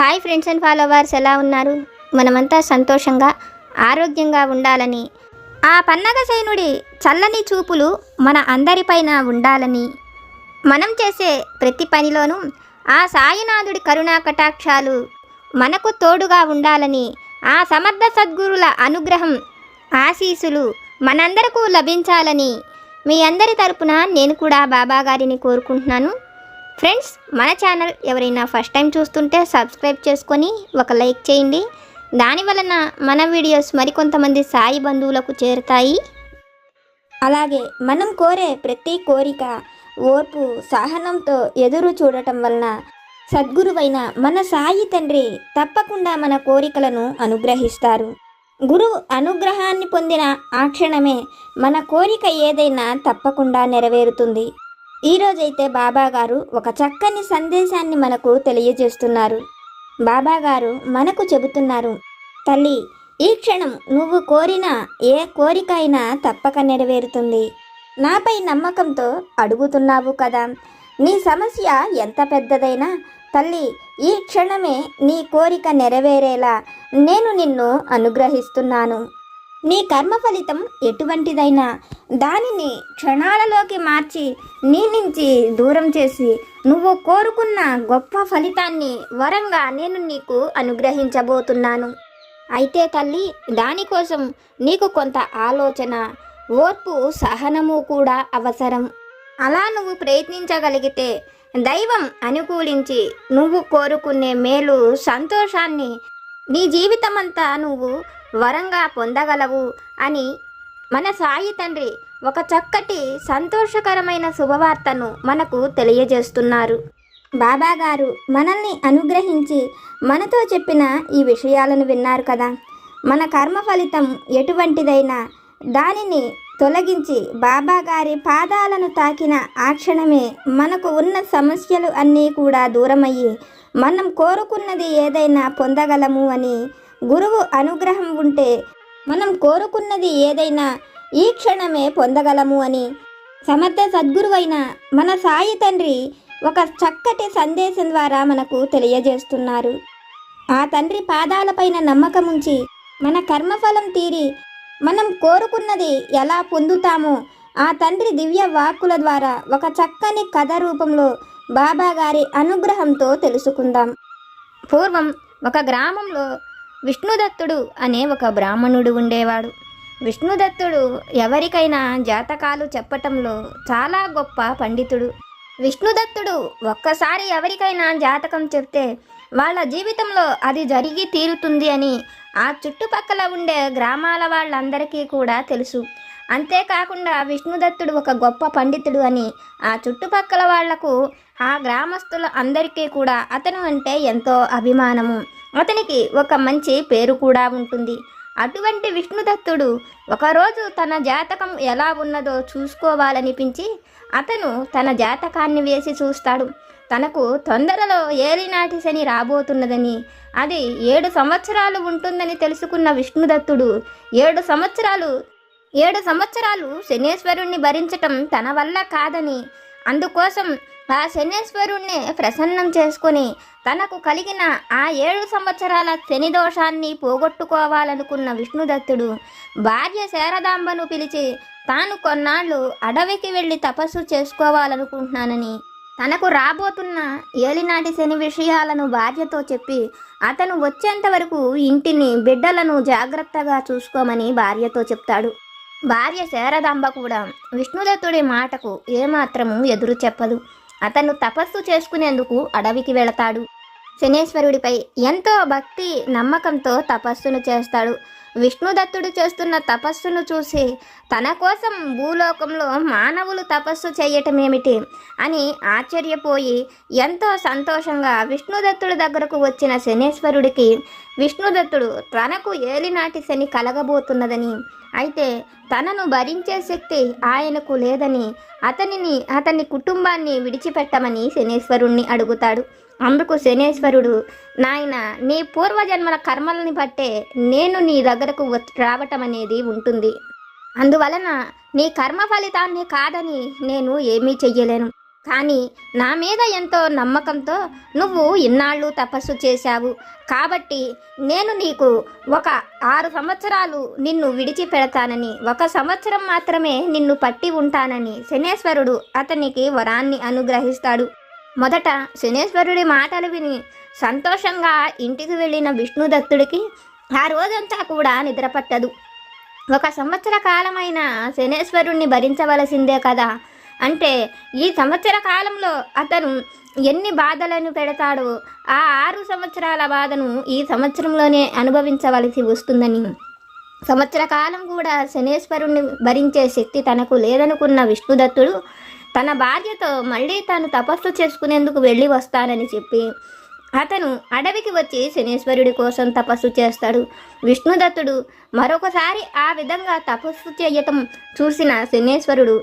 Hi friends and followers ఎలా ఉన్నారు? మనమంతా సంతోషంగా ఆరోగ్యంగా ఉండాలని. ఆ పన్నగ సైనుడి చల్లని చూపులు మన అందరిపైన ఉండాలని. మనం చేసే ప్రతి పనిలోనూ ఆ సాయినాథుడి కరుణా కటాక్షాలు మనకు తోడుగా ఉండాలని ఆ సమర్థ సద్గురుల అనుగ్రహం ఆశీసులు మనందరకు లభించాలని మీ అందరి తరపున నేను కూడా బాబా గారిని కోరుకుంటున్నాను. ఫ్రెండ్స్ మన ఛానల్ ఎవరైనా ఫస్ట్ టైం చూస్తుంటే సబ్స్క్రైబ్ చేసుకొని ఒక లైక్ చేయండి. దాని వలన మన వీడియోస్ మరికొంతమంది సాయి బంధువులకు చేరుతాయి. అలాగే మనం కోరే ప్రతి కోరిక ఓర్పు సహనంతో ఎదురు చూడటం వలన సద్గురువైన మన సాయి తండ్రి తప్పకుండా మన కోరికలను అనుగ్రహిస్తారు. గురువు అనుగ్రహాన్ని పొందిన ఆ క్షణమే మన కోరిక ఏదైనా తప్పకుండా నెరవేరుతుంది. ఈరోజైతే బాబాగారు ఒక చక్కని సందేశాన్ని మనకు తెలియజేస్తున్నారు. బాబాగారు మనకు చెబుతున్నారు తల్లి ఈ క్షణం నువ్వు కోరిన ఏ కోరిక అయినా తప్పక నెరవేరుతుంది. నాపై నమ్మకంతో అడుగుతున్నావు కదా. నీ సమస్య ఎంత పెద్దదైనా తల్లి ఈ క్షణమే నీ కోరిక నెరవేరేలా నేను నిన్ను అనుగ్రహిస్తున్నాను. నీ కర్మ ఫలితం ఎటువంటిదైనా? దానిని క్షణాలలోకి మార్చి నీ నుంచి దూరం చేసి నువ్వు కోరుకున్న గొప్ప ఫలితాన్ని వరంగా నేను నీకు అనుగ్రహించబోతున్నాను. అయితే తల్లి దానికోసం నీకు కొంత ఆలోచన ఓర్పు సహనము కూడా అవసరం. అలా నువ్వు ప్రయత్నించగలిగితే దైవం అనుకూలించి నువ్వు కోరుకునే మేలు సంతోషాన్ని నీ జీవితమంతా నువ్వు వరంగా పొందగలవు అని మన సాయి తండ్రి ఒక చక్కటి సంతోషకరమైన శుభవార్తను మనకు తెలియజేస్తున్నారు. బాబా గారు మనల్ని అనుగ్రహించి మనతో చెప్పిన ఈ విషయాలను విన్నారు కదా. మన కర్మ ఫలితం ఎటువంటిదైనా దానిని తొలగించి బాబా గారి పాదాలను తాకిన ఆ క్షణమే మనకు ఉన్న సమస్యలు అన్నీ కూడా దూరమయ్యి మనం కోరుకున్నది ఏదైనా పొందగలము అని గురువు అనుగ్రహం ఉంటే మనం కోరుకున్నది ఏదైనా ఈ క్షణమే పొందగలము అని. సమర్థ సద్గురువైన మన సాయి తండ్రి ఒక చక్కటి సందేశం ద్వారా మనకు తెలియజేస్తున్నారు. ఆ తండ్రి పాదాలపైన నమ్మకముంచి మన కర్మఫలం తీరి మనం కోరుకున్నది ఎలా పొందుతామో ఆ తండ్రి దివ్య వాక్కుల ద్వారా ఒక చక్కని కథ రూపంలో బాబాగారి అనుగ్రహంతో తెలుసుకుందాం. పూర్వం ఒక గ్రామంలో విష్ణుదత్తుడు అనే ఒక బ్రాహ్మణుడు ఉండేవాడు. విష్ణుదత్తుడు ఎవరికైనా జాతకాలు చెప్పటంలో చాలా గొప్ప పండితుడు. విష్ణుదత్తుడు ఒక్కసారి ఎవరికైనా జాతకం చెప్తే వాళ్ళ జీవితంలో అది జరిగి తీరుతుంది అని ఆ చుట్టుపక్కల ఉండే గ్రామాల వాళ్ళందరికీ కూడా తెలుసు. అంతేకాకుండా విష్ణుదత్తుడు ఒక గొప్ప పండితుడు అని ఆ చుట్టుపక్కల వాళ్ళకు ఆ గ్రామస్తుల అందరికీ కూడా అతను అంటే ఎంతో అభిమానము. అతనికి ఒక మంచి పేరు కూడా ఉంటుంది. అటువంటి విష్ణుదత్తుడు ఒకరోజు తన జాతకం ఎలా ఉన్నదో చూసుకోవాలనిపించి అతను తన జాతకాన్ని వేసి చూస్తాడు. తనకు తొందరలో ఏలినాటి శని రాబోతున్నదని అది ఏడు సంవత్సరాలు ఉంటుందని తెలుసుకున్న విష్ణుదత్తుడు ఏడు సంవత్సరాలు ఏడు సంవత్సరాలు శనేశ్వరుణ్ణి భరించటం తన వల్ల కాదని అందుకోసం ఆ శనేశ్వరుణ్ణి ప్రసన్నం చేసుకొని తనకు కలిగిన ఆ ఏడు సంవత్సరాల శని దోషాన్ని పోగొట్టుకోవాలనుకున్న విష్ణుదత్తుడు భార్య శారదాంబను పిలిచి తాను కొన్నాళ్ళు అడవికి వెళ్ళి తపస్సు చేసుకోవాలనుకుంటున్నానని తనకు రాబోతున్న ఏలినాటి శని విషయాలను భార్యతో చెప్పి అతను వచ్చేంత వరకు ఇంటిని బిడ్డలను జాగ్రత్తగా చూసుకోమని భార్యతో చెప్తాడు. భార్య శారదాంబ కూడా విష్ణుదత్తుడి మాటకు ఏమాత్రము ఎదురు చెప్పదు. అతను తపస్సు చేసుకునేందుకు అడవికి వెళతాడు. శనేశ్వరుడిపై ఎంతో భక్తి నమ్మకంతో తపస్సును చేస్తాడు. విష్ణుదత్తుడు చేస్తున్న తపస్సును చూసి తన కోసం భూలోకంలో మానవులు తపస్సు చేయటమేమిటి అని ఆశ్చర్యపోయి ఎంతో సంతోషంగా విష్ణుదత్తుడి దగ్గరకు వచ్చిన శనేశ్వరుడికి విష్ణుదత్తుడు తనకు ఏలినాటి శని కలగబోతున్నదని అయితే తనను భరించే శక్తి ఆయనకు లేదని అతనిని అతని కుటుంబాన్ని విడిచిపెట్టమని శనేశ్వరుణ్ణి అడుగుతాడు. అందుకు శనేశ్వరుడు నాయన నీ పూర్వజన్మల కర్మల్ని బట్టే నేను నీ దగ్గరకు రావటం అనేది ఉంటుంది. అందువలన నీ కర్మ ఫలితాన్ని కాదని నేను ఏమీ చెయ్యలేను. కానీ నా మీద ఎంతో నమ్మకంతో నువ్వు ఇన్నాళ్ళు తపస్సు చేశావు. కాబట్టి నేను నీకు ఒక ఆరు సంవత్సరాలు నిన్ను విడిచిపెడతానని ఒక సంవత్సరం మాత్రమే నిన్ను పట్టి ఉంటానని శనేశ్వరుడు అతనికి వరాన్ని అనుగ్రహిస్తాడు. మొదట శనేశ్వరుడి మాటలు విని సంతోషంగా ఇంటికి వెళ్ళిన విష్ణుదత్తుడికి ఆ రోజంతా కూడా నిద్రపట్టదు. ఒక సంవత్సర కాలమైన శనేశ్వరుణ్ణి భరించవలసిందే కదా. అంటే ఈ సంవత్సర కాలంలో అతను ఎన్ని బాధలను పెడతాడో ఆ ఆరు సంవత్సరాల బాధను ఈ సంవత్సరంలోనే అనుభవించవలసి వస్తుందని. సంవత్సర కాలం కూడా శనేశ్వరుణ్ణి భరించే శక్తి తనకు లేదనుకున్న విష్ణుదత్తుడు తన భార్యతో మళ్ళీ తాను తపస్సు చేసుకునేందుకు వెళ్ళి వస్తానని చెప్పి అతను అడవికి వచ్చి శనేశ్వరుడి కోసం తపస్సు చేస్తాడు. విష్ణుదత్తుడు మరొకసారి ఆ విధంగా తపస్సు చేయటం చూసిన శనేశ్వరుడు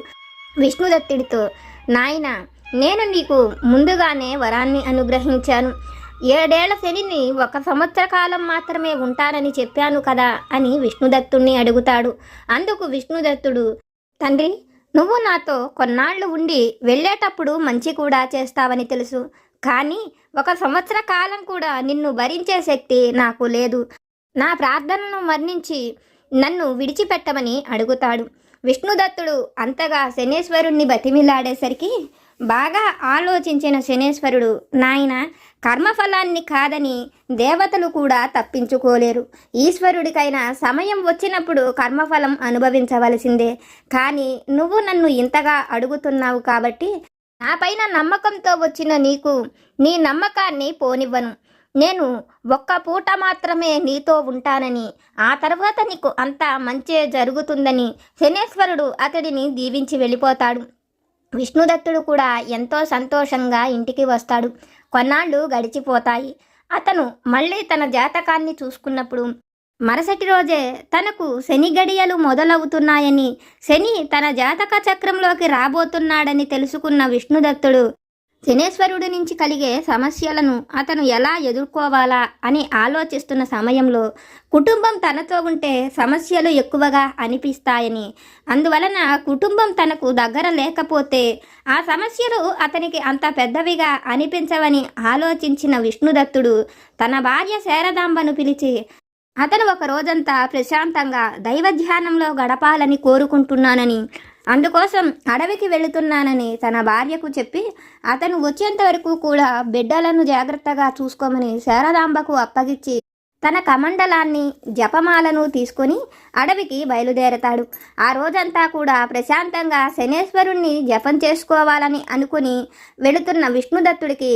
విష్ణుదత్తుడితో నాయన నేను నీకు ముందుగానే వరాన్ని అనుగ్రహించాను. ఏడేళ్ళ శనిని ఒక సంవత్సర కాలం మాత్రమే ఉంటానని చెప్పాను కదా అని విష్ణుదత్తుణ్ణి అడుగుతాడు. అందుకు విష్ణుదత్తుడు తండ్రి నువ్వు నాతో కొన్నాళ్ళు ఉండి వెళ్ళేటప్పుడు మంచి కూడా చేస్తావని తెలుసు. కానీ ఒక సంవత్సర కాలం కూడా నిన్ను భరించే శక్తి నాకు లేదు. నా ప్రార్థనను మరణించి నన్ను విడిచిపెట్టమని అడుగుతాడు. విష్ణుదత్తుడు అంతగా శనేశ్వరుణ్ణి బతిమిలాడేసరికి బాగా ఆలోచించిన శనేశ్వరుడు నాయన కర్మఫలాన్ని కాదని దేవతలు కూడా తప్పించుకోలేరు. ఈశ్వరుడికైనా సమయం వచ్చినప్పుడు కర్మఫలం అనుభవించవలసిందే. కానీ నువ్వు నన్ను ఇంతగా అడుగుతున్నావు కాబట్టి నాపైన నమ్మకంతో వచ్చిన నీకు నీ నమ్మకాన్ని పోనివ్వను. నేను ఒక్క పూట మాత్రమే నీతో ఉంటానని ఆ తర్వాత నీకు అంతా మంచే జరుగుతుందని శనేశ్వరుడు అతడిని దీవించి వెళ్ళిపోతాడు. విష్ణుదత్తుడు కూడా ఎంతో సంతోషంగా ఇంటికి వస్తాడు. కొన్నాళ్ళు గడిచిపోతాయి. అతను మళ్ళీ తన జాతకాన్ని చూసుకున్నప్పుడు మరుసటి రోజే తనకు శని గడియలు మొదలవుతున్నాయని శని తన జాతక చక్రంలోకి రాబోతున్నాడని తెలుసుకున్న విష్ణుదత్తుడు శనేశ్వరుడి నుంచి కలిగే సమస్యలను అతను ఎలా ఎదుర్కోవాలా అని ఆలోచిస్తున్న సమయంలో కుటుంబం తనతో ఉంటే సమస్యలు ఎక్కువగా అనిపిస్తాయని. అందువలన కుటుంబం తనకు దగ్గర లేకపోతే ఆ సమస్యలు అతనికి అంత పెద్దవిగా అనిపించవని ఆలోచించిన విష్ణుదత్తుడు తన భార్య శారదాంబను పిలిచి అతను ఒక రోజంతా ప్రశాంతంగా దైవ ధ్యానంలో గడపాలని కోరుకుంటున్నానని అందుకోసం అడవికి వెళుతున్నానని తన భార్యకు చెప్పి అతను వచ్చేంత వరకు కూడా బిడ్డలను జాగ్రత్తగా చూసుకోమని శారదాంబకు అప్పగిచ్చి తన కమండలాన్ని జపమాలను తీసుకొని అడవికి బయలుదేరతాడు. ఆ రోజంతా కూడా ప్రశాంతంగా శనేశ్వరుణ్ణి జపం చేసుకోవాలని అనుకుని వెళుతున్న విష్ణుదత్తుడికి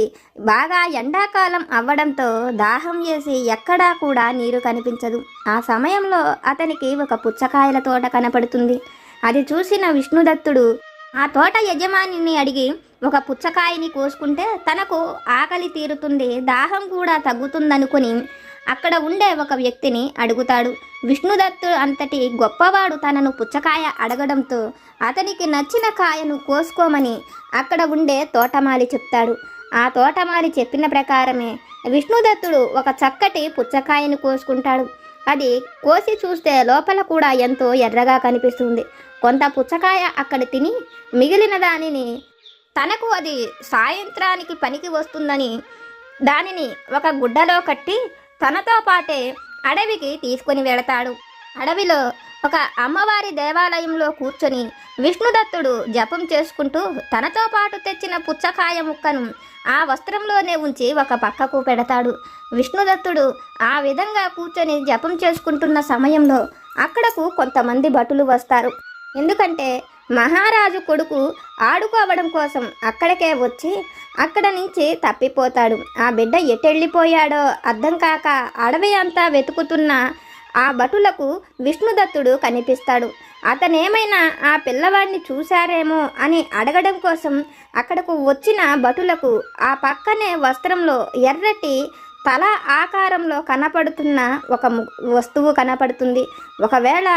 బాగా ఎండాకాలం అవ్వడంతో దాహం వేసి ఎక్కడా కూడా నీరు కనిపించదు. ఆ సమయంలో అతనికి ఒక పుచ్చకాయల తోట కనపడుతుంది. అది చూసిన విష్ణుదత్తుడు ఆ తోట యజమానిని అడిగి ఒక పుచ్చకాయని కోసుకుంటే తనకు ఆకలి తీరుతుంది దాహం కూడా తగ్గుతుందనుకుని అక్కడ ఉండే ఒక వ్యక్తిని అడుగుతాడు. విష్ణుదత్తు అంతటి గొప్పవాడు తనను పుచ్చకాయ అడగడంతో అతనికి నచ్చిన కాయను కోసుకోమని అక్కడ ఉండే తోటమాలి చెప్తాడు. ఆ తోటమాలి చెప్పిన ప్రకారమే విష్ణుదత్తుడు ఒక చక్కటి పుచ్చకాయను కోసుకుంటాడు. అది కోసి చూస్తే లోపల కూడా ఎంతో ఎర్రగా కనిపిస్తుంది. కొంత పుచ్చకాయ అక్కడ తిని మిగిలిన దానిని తనకు అది సాయంత్రానికి పనికి వస్తుందని దానిని ఒక గుడ్డలో కట్టి తనతో పాటే అడవికి తీసుకొని వెళతాడు. అడవిలో ఒక అమ్మవారి దేవాలయంలో కూర్చొని విష్ణుదత్తుడు జపం చేసుకుంటూ తనతో పాటు తెచ్చిన పుచ్చకాయ ముక్కను ఆ వస్త్రంలోనే ఉంచి ఒక పక్కకు పెడతాడు. విష్ణుదత్తుడు ఆ విధంగా కూర్చొని జపం చేసుకుంటున్న సమయంలో అక్కడకు కొంతమంది భటులు వస్తారు. ఎందుకంటే మహారాజు కొడుకు ఆడుకోవడం కోసం అక్కడికే వచ్చి అక్కడ నుంచి తప్పిపోతాడు. ఆ బిడ్డ ఎటెళ్ళిపోయాడో అర్థం కాక అడవి అంతా వెతుకుతున్న ఆ భటులకు విష్ణుదత్తుడు కనిపిస్తాడు. అతనేమైనా ఆ పిల్లవాడిని చూశారేమో అని అడగడం కోసం అక్కడకు వచ్చిన భటులకు ఆ పక్కనే వస్త్రంలో ఎర్రటి తల ఆకారంలో కనపడుతున్న ఒక వస్తువు కనపడుతుంది. ఒకవేళ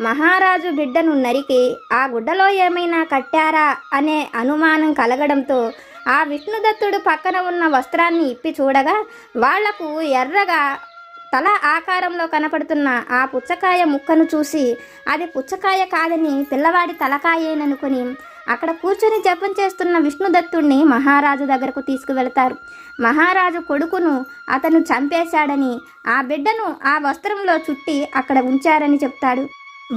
మహారాజు బిడ్డను నరికి ఆ గుడ్డలో ఏమైనా కట్టారా అనే అనుమానం కలగడంతో ఆ విష్ణుదత్తుడు పక్కన ఉన్న వస్త్రాన్ని ఇప్పి చూడగా వాళ్ళకు ఎర్రగా తల ఆకారంలో కనపడుతున్న ఆ పుచ్చకాయ ముక్కను చూసి అది పుచ్చకాయ కాదని పిల్లవాడి తలకాయేననుకొని అక్కడ కూర్చొని జపం చేస్తున్న విష్ణుదత్తుణ్ణి మహారాజు దగ్గరకు తీసుకువెళతారు. మహారాజు కొడుకును అతను చంపేశాడని ఆ బిడ్డను ఆ వస్త్రంలో చుట్టి అక్కడ ఉంచారని చెప్తాడు.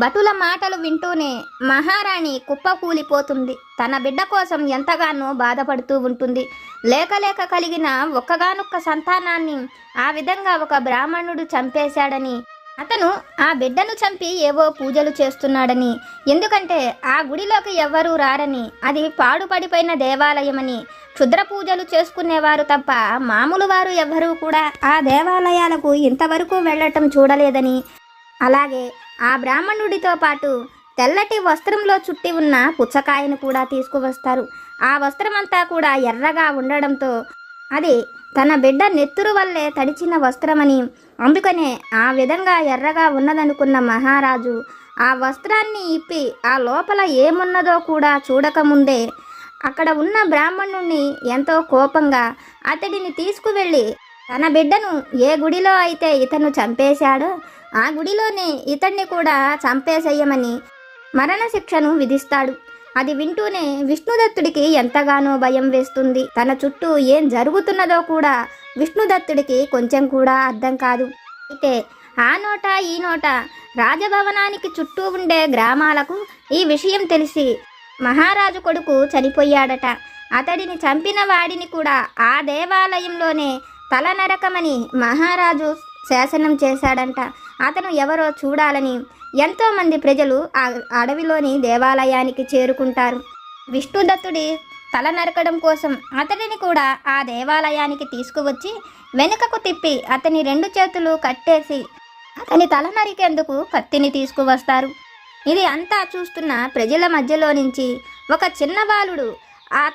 భటుల మాటలు వింటూనే మహారాణి కుప్పకూలిపోతుంది తన బిడ్డ కోసం ఎంతగానో బాధపడుతూ ఉంటుంది. లేకలేక కలిగిన ఒక్కగానొక్క సంతానాన్ని ఆ విధంగా ఒక బ్రాహ్మణుడు చంపేశాడని అతను ఆ బిడ్డను చంపి ఏవో పూజలు చేస్తున్నాడని ఎందుకంటే ఆ గుడిలోకి ఎవ్వరూ రారని అది పాడుపడిపోయిన దేవాలయమని క్షుద్ర పూజలు చేసుకునేవారు తప్ప మామూలు వారు ఎవ్వరూ కూడా ఆ దేవాలయాలకు ఇంతవరకు వెళ్ళటం చూడలేదని అలాగే ఆ బ్రాహ్మణుడితో పాటు తెల్లటి వస్త్రంలో చుట్టి ఉన్న పుచ్చకాయను కూడా తీసుకువస్తారు. ఆ వస్త్రమంతా కూడా ఎర్రగా ఉండడంతో అది తన బిడ్డ నెత్తురు వల్లే తడిచిన వస్త్రమని అందుకనే ఆ విధంగా ఎర్రగా ఉన్నదనుకున్న మహారాజు ఆ వస్త్రాన్ని ఇప్పి ఆ లోపల ఏమున్నదో కూడా చూడకముందే అక్కడ ఉన్న బ్రాహ్మణుణ్ణి ఎంతో కోపంగా అతడిని తీసుకువెళ్ళి తన బిడ్డను ఏ గుడిలో అయితే ఇతను చంపేశాడో ఆ గుడిలోనే ఇతన్ని కూడా చంపేసేయమని మరణశిక్షను విధిస్తాడు. అది వింటూనే విష్ణుదత్తుడికి ఎంతగానో భయం వేస్తుంది. తన చుట్టూ ఏం జరుగుతున్నదో కూడా విష్ణుదత్తుడికి కొంచెం కూడా అర్థం కాదు. అయితే ఆ నోట ఈ నోట రాజభవనానికి చుట్టూ ఉండే గ్రామాలకు ఈ విషయం తెలిసి మహారాజు కొడుకు చనిపోయాడట. అతడిని చంపిన వాడిని కూడా ఆ దేవాలయంలోనే తల నరకమని మహారాజు శాసనం చేశాడంట. అతను ఎవరో చూడాలని ఎంతోమంది ప్రజలు ఆ అడవిలోని దేవాలయానికి చేరుకుంటారు. విష్ణుదత్తుడి తల నరకడం కోసం అతడిని కూడా ఆ దేవాలయానికి తీసుకువచ్చి వెనుకకు తిప్పి అతని రెండు చేతులు కట్టేసి అతని తల నరికేందుకు కత్తిని తీసుకువస్తారు. ఇది అంతా చూస్తున్న ప్రజల మధ్యలో నుంచి ఒక చిన్న బాలుడు ఆ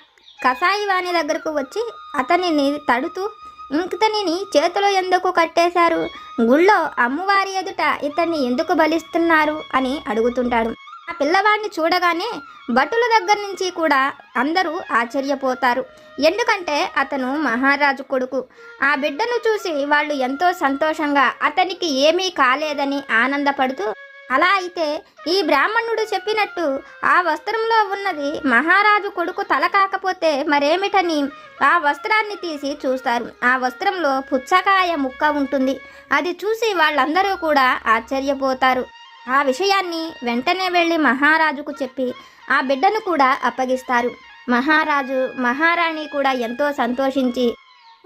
కసాయి వాణి దగ్గరకు వచ్చి అతనిని తడుతూ ఇంకతనిని చేతిలో ఎందుకు కట్టేశారు? గుళ్ళో అమ్మవారి ఎదుట ఇతన్ని ఎందుకు బలిస్తున్నారు? అని అడుగుతుంటాడు. ఆ పిల్లవాడిని చూడగానే భటుల దగ్గర నుంచి కూడా అందరూ ఆశ్చర్యపోతారు. ఎందుకంటే అతను మహారాజు కొడుకు. ఆ బిడ్డను చూసి వాళ్ళు ఎంతో సంతోషంగా అతనికి ఏమీ కాలేదని ఆనందపడుతూ అలా అయితే ఈ బ్రాహ్మణుడు చెప్పినట్టు ఆ వస్త్రంలో ఉన్నది మహారాజు కొడుకు తల కాకపోతే మరేమిటని ఆ వస్త్రాన్ని తీసి చూస్తారు. ఆ వస్త్రంలో పుచ్చకాయ ముక్క ఉంటుంది. అది చూసి వాళ్ళందరూ కూడా ఆశ్చర్యపోతారు. ఆ విషయాన్ని వెంటనే వెళ్ళి మహారాజుకు చెప్పి ఆ బిడ్డను కూడా అప్పగిస్తారు. మహారాజు మహారాణి కూడా ఎంతో సంతోషించి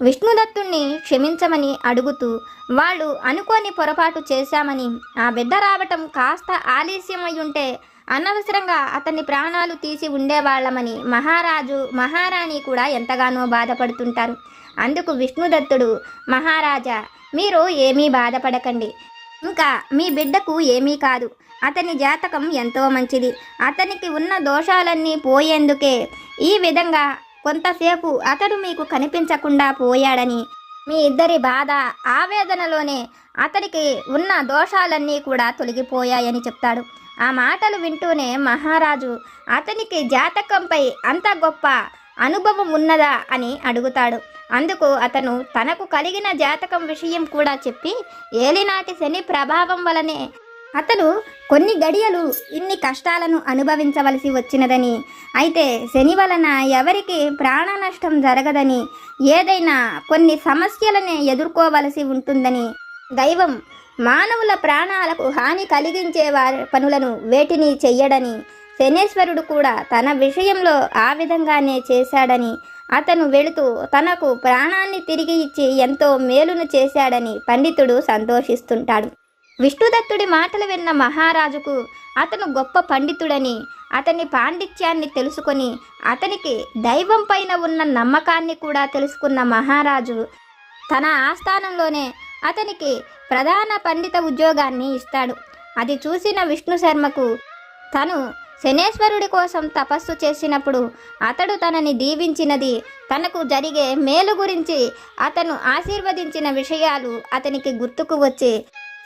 విష్ణుదత్తుణ్ణి క్షమించమని అడుగుతూ వాళ్ళు అనుకోని పొరపాటు చేశామని ఆ బిడ్డ రావటం కాస్త ఆలస్యమై ఉంటే అనవసరంగా అతని ప్రాణాలు తీసి ఉండేవాళ్ళమని మహారాజు మహారాణి కూడా ఎంతగానో బాధపడుతుంటారు. అందుకు విష్ణుదత్తుడు మహారాజా మీరు ఏమీ బాధపడకండి. ఇంకా మీ బిడ్డకు ఏమీ కాదు. అతని జాతకం ఎంతో మంచిది. అతనికి ఉన్న దోషాలన్నీ పోయేందుకే ఈ విధంగా కొంతసేపు అతడు మీకు కనిపించకుండా పోయాడని మీ ఇద్దరి బాధ ఆవేదనలోనే అతడికి ఉన్న దోషాలన్నీ కూడా తొలగిపోయాయని చెప్తాడు. ఆ మాటలు వింటూనే మహారాజు అతనికి జాతకంపై అంత గొప్ప అనుభవం ఉన్నదా అని అడుగుతాడు. అందుకు అతను తనకు కలిగిన జాతకం విషయం కూడా చెప్పి ఏలినాటి శని ప్రభావం వలనే అతను కొన్ని గడియలు ఇన్ని కష్టాలను అనుభవించవలసి వచ్చినదని. అయితే శని వలన ఎవరికి ప్రాణ నష్టం జరగదని ఏదైనా కొన్ని సమస్యలనే ఎదుర్కోవలసి ఉంటుందని. దైవం మానవుల ప్రాణాలకు హాని కలిగించే వారి పనులను వేటిని చెయ్యడని శనేశ్వరుడు కూడా తన విషయంలో ఆ విధంగానే చేశాడని అతను వెళుతూ తనకు ప్రాణాన్ని తిరిగి ఇచ్చి ఎంతో మేలును చేశాడని పండితుడు సంతోషిస్తుంటాడు. విష్ణుదత్తుడి మాటలు విన్న మహారాజుకు అతను గొప్ప పండితుడని అతని పాండిత్యాన్ని తెలుసుకొని అతనికి దైవం పైన ఉన్న నమ్మకాన్ని కూడా తెలుసుకున్న మహారాజు తన ఆస్థానంలోనే అతనికి ప్రధాన పండిత ఉద్యోగాన్ని ఇస్తాడు. అది చూసిన విష్ణు శర్మకు తను శనేశ్వరుడి కోసం తపస్సు చేసినప్పుడు అతడు తనని దీవించినది తనకు జరిగే మేలు గురించి అతను ఆశీర్వదించిన విషయాలు అతనికి గుర్తుకు వచ్చి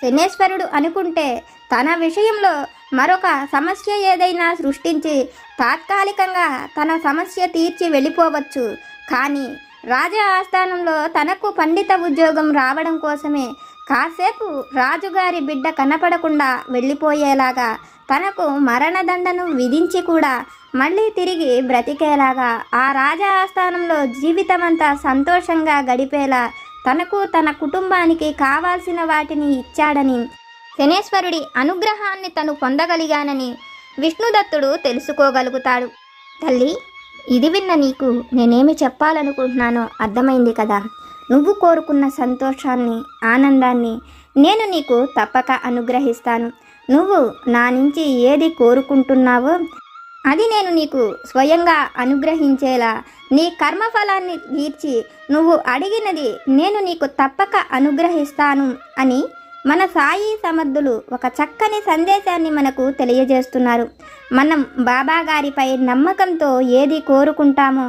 శనేశ్వరుడు అనుకుంటే తన విషయంలో మరొక సమస్య ఏదైనా సృష్టించి తాత్కాలికంగా తన సమస్య తీర్చి వెళ్ళిపోవచ్చు. కానీ రాజా ఆస్థానంలో తనకు పండిత ఉద్యోగం రావడం కోసమే కాసేపు రాజుగారి బిడ్డ కనపడకుండా వెళ్ళిపోయేలాగా తనకు మరణదండను విధించి కూడా మళ్ళీ తిరిగి బ్రతికేలాగా ఆ రాజా ఆస్థానంలో జీవితమంతా సంతోషంగా గడిపేలా తనకు తన కుటుంబానికి కావాల్సిన వాటిని ఇచ్చాడని శనేశ్వరుడి అనుగ్రహాన్ని తను పొందగలిగానని విష్ణుదత్తుడు తెలుసుకోగలుగుతాడు. తల్లి ఇది విన్న నీకు నేనేమి చెప్పాలనుకుంటున్నానో అర్థమైంది కదా. నువ్వు కోరుకున్న సంతోషాన్ని ఆనందాన్ని నేను నీకు తప్పక అనుగ్రహిస్తాను. నువ్వు నా నుంచి ఏది కోరుకుంటున్నావో అది నేను నీకు స్వయంగా అనుగ్రహించేలా నీ కర్మఫలాన్ని తీర్చి నువ్వు అడిగినది నేను నీకు తప్పక అనుగ్రహిస్తాను అని మన సాయి సమర్థులు ఒక చక్కని సందేశాన్ని మనకు తెలియజేస్తున్నారు. మనం బాబా గారిపై నమ్మకంతో ఏది కోరుకుంటామో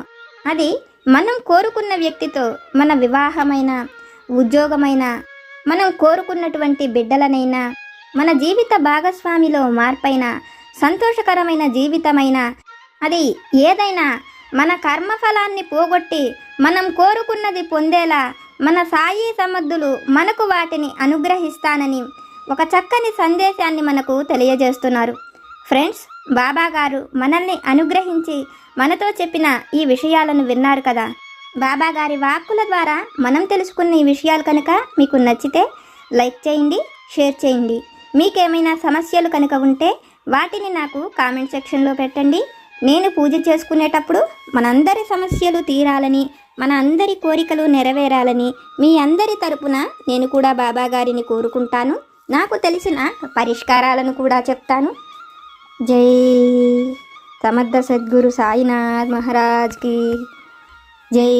అది మనం కోరుకున్న వ్యక్తితో మన వివాహమైన ఉద్యోగమైన మనం కోరుకున్నటువంటి బిడ్డలనైనా మన జీవిత భాగస్వామిలో మార్పైన సంతోషకరమైన జీవితమైన అది ఏదైనా మన కర్మఫలాన్ని పోగొట్టి మనం కోరుకున్నది పొందేలా మన సాయి సమర్థులు మనకు వాటిని అనుగ్రహిస్తానని ఒక చక్కని సందేశాన్ని మనకు తెలియజేస్తున్నారు. ఫ్రెండ్స్ బాబా గారు మనల్ని అనుగ్రహించి మనతో చెప్పిన ఈ విషయాలను విన్నారు కదా. బాబా గారి వాక్కుల ద్వారా మనం తెలుసుకున్న ఈ విషయాలు కనుక మీకు నచ్చితే లైక్ చేయండి షేర్ చేయండి. మీకేమైనా సమస్యలు కనుక ఉంటే వాటిని నాకు కామెంట్ సెక్షన్లో పెట్టండి. నేను పూజ చేసుకునేటప్పుడు మనందరి సమస్యలు తీరాలని మన అందరి కోరికలు నెరవేరాలని మీ అందరి తరపున నేను కూడా బాబా గారిని కోరుకుంటాను. నాకు తెలిసిన పరిష్కారాలను కూడా చెప్తాను. జై సమర్థ సద్గురు సాయినాథ్ మహారాజ్కి జై